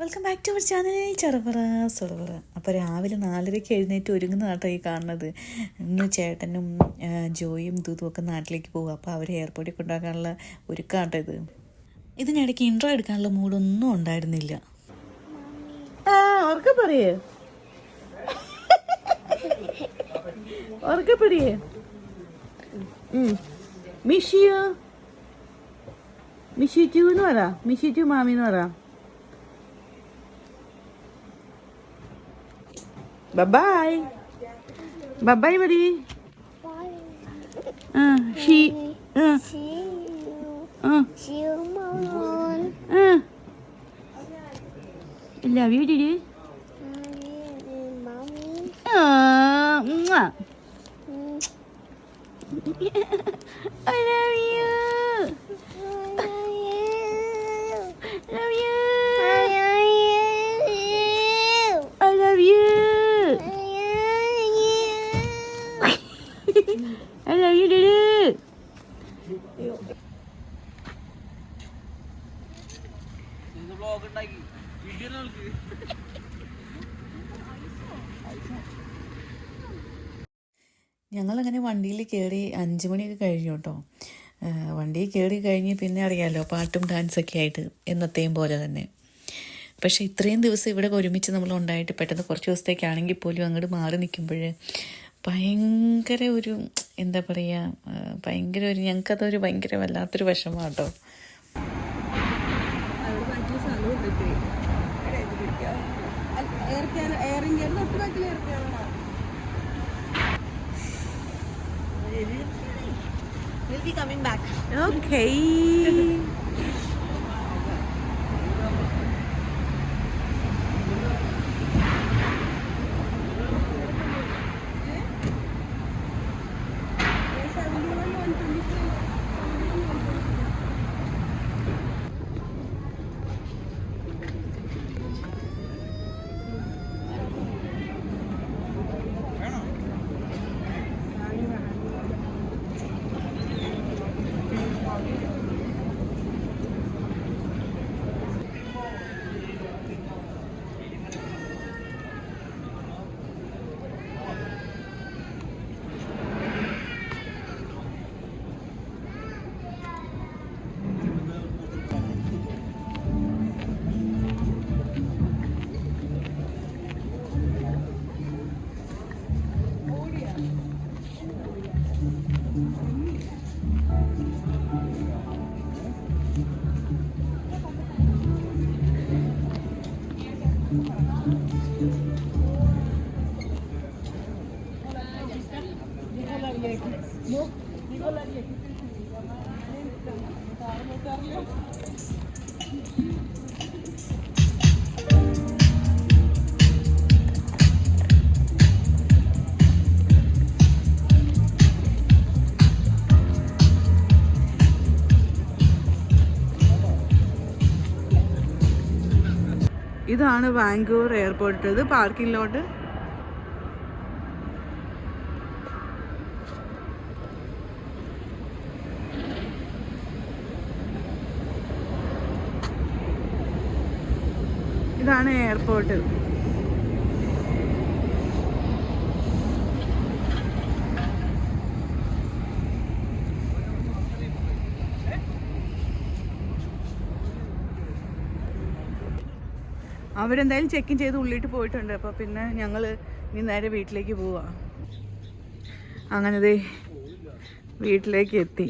Welcome back to our channel ചെറുപറ സുറപറ അപ്പോൾ രാവിലെ നാലരയ്ക്ക് എഴുന്നേറ്റ് ഒരുങ്ങുന്നതാട്ടോ ഈ കാണുന്നത്. ഇന്ന് ചേട്ടനും ജോയും ദൂതും ഒക്കെ നാട്ടിലേക്ക് പോകും അപ്പോൾ അവർ എയർപോർട്ടിൽ കൊണ്ടാക്കാനുള്ള ഒരുക്കാട്ടോ ഇത്. ഇതിനിടയ്ക്ക് ഇൻട്രോ എടുക്കാനുള്ള മൂഡൊന്നും ഉണ്ടായിരുന്നില്ല. മിഷിയോ മിഷി ടു എന്ന് പറ. മിഷി ടു പറ. Bye-bye. Bye-bye, buddy. Uh, she... Uh, See you. Uh, See you, Mom. Uh. Love you, Didi. Love you, Mommy. Uh, mwah. Mm. I love you. ഞങ്ങളങ്ങനെ വണ്ടിയിൽ കയറി അഞ്ച് മണിയൊക്കെ കഴിഞ്ഞു കേട്ടോ. വണ്ടി വണ്ടിയിൽ കയറി കഴിഞ്ഞ് പിന്നെ അറിയാമല്ലോ പാട്ടും ഡാൻസൊക്കെ ആയിട്ട് എന്നത്തെയും പോലെ തന്നെ. പക്ഷെ ഇത്രയും ദിവസം ഇവിടെ ഒരുമിച്ച് നമ്മൾ ഉണ്ടായിട്ട് പെട്ടെന്ന് കുറച്ച് ദിവസത്തേക്കാണെങ്കിൽ പോലും അങ്ങോട്ട് മാറി നിൽക്കുമ്പോൾ ഭയങ്കര ഒരു എന്താ പറയുക ഭയങ്കര ഒരു ഞങ്ങൾക്കതൊരു ഭയങ്കര വല്ലാത്തൊരു വിഷമമാണ് കേട്ടോ Okay. ഇതാണ് ബാംഗ്ലൂർ എയർപോർട്ട് ഇത് പാർക്കിംഗ് ഇതാണ് എയർപോർട്ട്. അവരെന്തായാലും ചെക്ക് ഇൻ ചെയ്ത് ഉള്ളിട്ട് പോയിട്ടുണ്ട്. അപ്പോൾ പിന്നെ ഞങ്ങൾ ഇനി നേരെ വീട്ടിലേക്ക് പോവാ. അങ്ങനെ ദേ വീട്ടിലേക്ക് എത്തി.